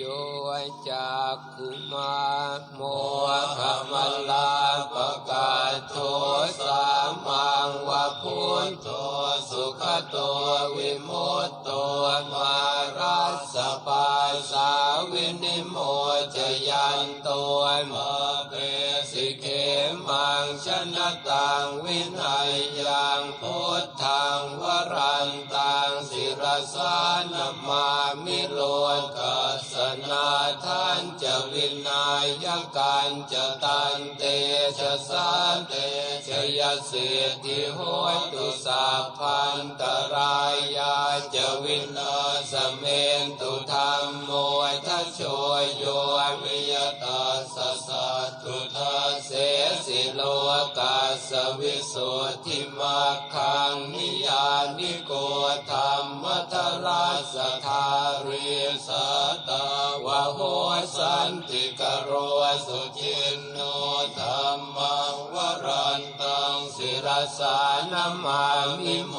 โยจักขุมาโมขมลาปะกาโทสามังวะพุทโธสุขโตวิมุตโตมารัสสะปาสาวินิโมจยันโตมาเปสิเขมังชนะตังวินัยยังพุทธังวรันตังศิรสานมามิโลกัสสนาินัยกันจะตันเตชะสาเตชยสิทธิโหตุสัพพันตรายาจะวินาสเมนตุธรรมโมทัชโชยโยวิยตาสสะทุทาเสสิโลกาสวิสุทธิมักขังนิยานิโกธรรมทราสธาริสตวะ โหสันติกโรสุจินโนธรรมังวรันตังศิรสานมามิโม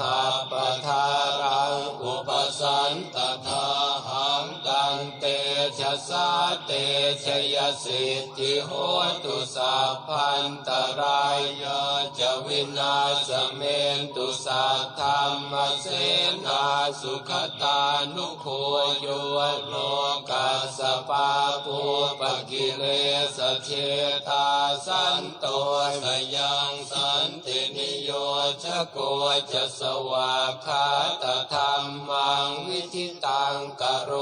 หะปทารังอุปสันตถาหังตันเต ชะสาเตชยสิทธิโหตุสัพพันตรายยจะวินาสเมนตุสัทธรรมเสนาสุขตานุโคโยโลกัสสปา ปูปกิเลสเชตาสันโตสยังสันตินิโยชะโกจะสวาคาตธรรมังวิธิตังกโร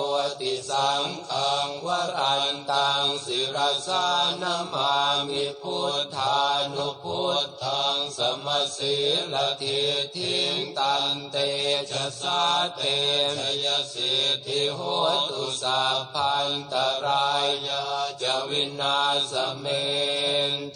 ติสังฆังวรันตังศิรสานมามิพุทธานุพุทธัง มสีลทิทิงตันเตชะสาเตชยสิทธิโหตุสัพพันตรายาจะวินาสเมนต